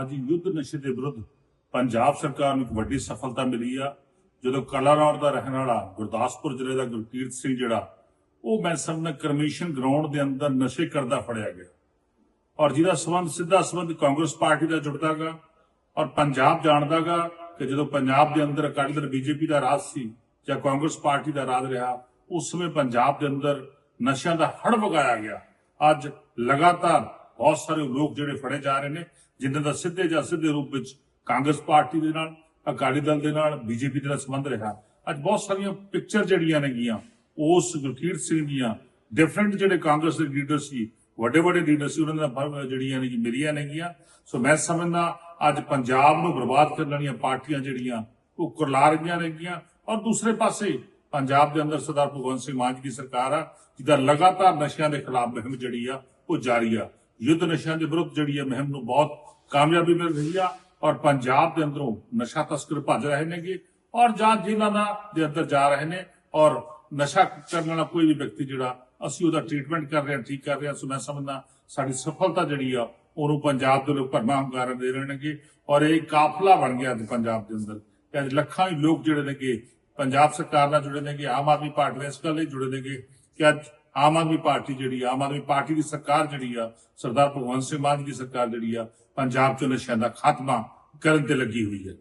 ਅੱਜ ਯੁੱਧ ਨਸ਼ੇ ਦੇ ਵਿਰੁੱਧ ਪੰਜਾਬ ਸਰਕਾਰ ਨੂੰ ਇੱਕ ਵੱਡੀ ਸਫਲਤਾ ਮਿਲੀ ਆ। ਜਦੋਂ ਕਲਾਨੌਰ ਦਾ ਰਹਿਣ ਵਾਲਾ ਗੁਰਦਾਸਪੁਰ ਜ਼ਿਲ੍ਹੇ ਦਾ ਗੁਰਕੀਰਤ ਸਿੰਘ ਜਿਹੜਾ, ਉਹ ਮੈਂ ਸਮਝਦਾ ਕਰਮਿਸ਼ਨ ਗਰਾਊਂਡ ਦੇ ਅੰਦਰ ਨਸ਼ੇ ਕਰਦਾ ਫੜਿਆ ਗਿਆ। ਔਰ ਜਿਹਦਾ ਸੰਬੰਧ, ਸਿੱਧਾ ਸੰਬੰਧ ਕਾਂਗਰਸ ਪਾਰਟੀ ਦਾ ਜੁੜਦਾਗਾ ਔਰ ਪੰਜਾਬ ਜਾਣਦਾਗਾ ਕਿ ਜਦੋਂ ਪੰਜਾਬ ਦੇ ਅੰਦਰ ਅਕਾਲੀ ਦਲ ਬੀਜੇਪੀ ਦਾ ਰਾਜ ਸੀ ਜਾਂ ਕਾਂਗਰਸ ਪਾਰਟੀ ਦਾ ਰਾਜ ਰਿਹਾ, ਉਸ ਸਮੇਂ ਪੰਜਾਬ ਦੇ ਅੰਦਰ ਨਸ਼ਿਆਂ ਦਾ ਹੜ ਵਗਾਇਆ ਗਿਆ। ਅੱਜ ਲਗਾਤਾਰ ਬਹੁਤ ਸਾਰੇ ਲੋਕ ਜਿਹੜੇ ਫੜੇ ਜਾ ਰਹੇ ਨੇ, ਜਿਨ੍ਹਾਂ ਦਾ ਸਿੱਧੇ ਜਾਂ ਸਿੱਧੇ ਰੂਪ ਵਿੱਚ ਕਾਂਗਰਸ ਪਾਰਟੀ ਦੇ ਨਾਲ, ਅਕਾਲੀ ਦਲ ਦੇ ਨਾਲ, ਬੀਜੇਪੀ ਦੇ ਨਾਲ ਸੰਬੰਧ ਰਿਹਾ। ਅੱਜ ਬਹੁਤ ਸਾਰੀਆਂ ਪਿਕਚਰ ਜਿਹੜੀਆਂ ਨੇਗੀਆਂ, ਉਸ ਗੁਰਕੀਰਤ ਸਿੰਘ ਦੀਆਂ ਡਿਫਰੈਂਟ ਜਿਹੜੇ ਕਾਂਗਰਸ ਦੇ ਲੀਡਰ ਸੀ, ਵੱਡੇ ਵੱਡੇ ਲੀਡਰ ਸੀ, ਉਹਨਾਂ ਦਾ ਜਿਹੜੀਆਂ ਨੇ ਕਿ ਮਿਲੀਆਂ ਨੇਗੀਆਂ। ਸੋ ਮੈਂ ਸਮਝਦਾ ਅੱਜ ਪੰਜਾਬ ਨੂੰ ਬਰਬਾਦ ਕਰਨ ਵਾਲੀਆਂ ਪਾਰਟੀਆਂ ਜਿਹੜੀਆਂ, ਉਹ ਕੁਰਲਾ ਰਹੀਆਂ ਨੇਗੀਆਂ। ਔਰ ਦੂਸਰੇ ਪਾਸੇ, ਪੰਜਾਬ ਦੇ ਅੰਦਰ ਸਰਦਾਰ ਭਗਵੰਤ ਸਿੰਘ ਮਾਨ ਜੀ ਦੀ ਸਰਕਾਰ ਆ, ਜਿਹਦਾ ਲਗਾਤਾਰ ਨਸ਼ਿਆਂ ਦੇ ਖਿਲਾਫ ਮੁਹਿੰਮ ਜਿਹੜੀ ਆ, ਉਹ ਜਾਰੀ ਆ। ਯੁੱਧ ਨਸ਼ਿਆਂ ਦੇ ਵਿਰੁੱਧ ਜਿਹੜੀ ਹੈ ਮੁਹਿੰਮ ਨੂੰ ਬਹੁਤ ਕਾਮਯਾਬੀ ਮਿਲ ਰਹੀ ਆ ਔਰ ਪੰਜਾਬ ਦੇ ਅੰਦਰੋਂ ਨਸ਼ਾ ਤਸਕਰ ਭੱਜ ਰਹੇ ਨੇਗੇ ਔਰ ਜਾਂ ਜਿਨ੍ਹਾਂ ਦਾ ਦੇ ਅੰਦਰ ਜਾ ਰਹੇ ਨੇ ਔਰ ਨਸ਼ਾ ਕਰਨ ਵਾਲਾ ਕੋਈ ਵੀ ਵਿਅਕਤੀ ਜਿਹੜਾ, ਅਸੀਂ ਉਹਦਾ ਟ੍ਰੀਟਮੈਂਟ ਕਰ ਰਹੇ ਹਾਂ, ਠੀਕ ਕਰ ਰਹੇ ਹਾਂ। ਸੋ ਮੈਂ ਸਮਝਦਾ ਸਾਡੀ ਸਫਲਤਾ ਜਿਹੜੀ ਆ, ਉਹਨੂੰ ਪੰਜਾਬ ਦੇ ਲੋਕ ਭਰਮਾ ਹੰਗਾਰਾ ਦੇ ਰਹੇ ਨੇਗੇ ਔਰ ਇਹ ਕਾਫਲਾ ਬਣ ਗਿਆ ਅੱਜ ਪੰਜਾਬ ਦੇ ਅੰਦਰ। ਕਿ ਅੱਜ ਲੱਖਾਂ ਹੀ ਲੋਕ ਜਿਹੜੇ ਨੇਗੇ, ਪੰਜਾਬ ਸਰਕਾਰ ਨਾਲ ਜੁੜੇ ਨੇਗੇ, ਆਮ ਆਦਮੀ ਪਾਰਟੀ ਨਾਲ ਇਸ ਗੱਲ ਲਈ ਜੁੜੇ ਨੇਗੇ ਕਿ ਅੱਜ ਆਮ ਆਦਮੀ ਪਾਰਟੀ ਜਿਹੜੀ ਆਮ ਆਦਮੀ ਪਾਰਟੀ ਦੀ ਸਰਕਾਰ ਜਿਹੜੀ ਆ, ਸਰਦਾਰ ਭਗਵੰਤ ਸਿੰਘ ਮਾਨ ਜੀ ਦੀ ਸਰਕਾਰ ਜਿਹੜੀ ਆ, ਪੰਜਾਬ ਚੋਂ ਨਸ਼ਿਆਂ ਦਾ ਖਾਤਮਾ ਕਰਨ ਤੇ ਲੱਗੀ ਹੋਈ ਹੈ।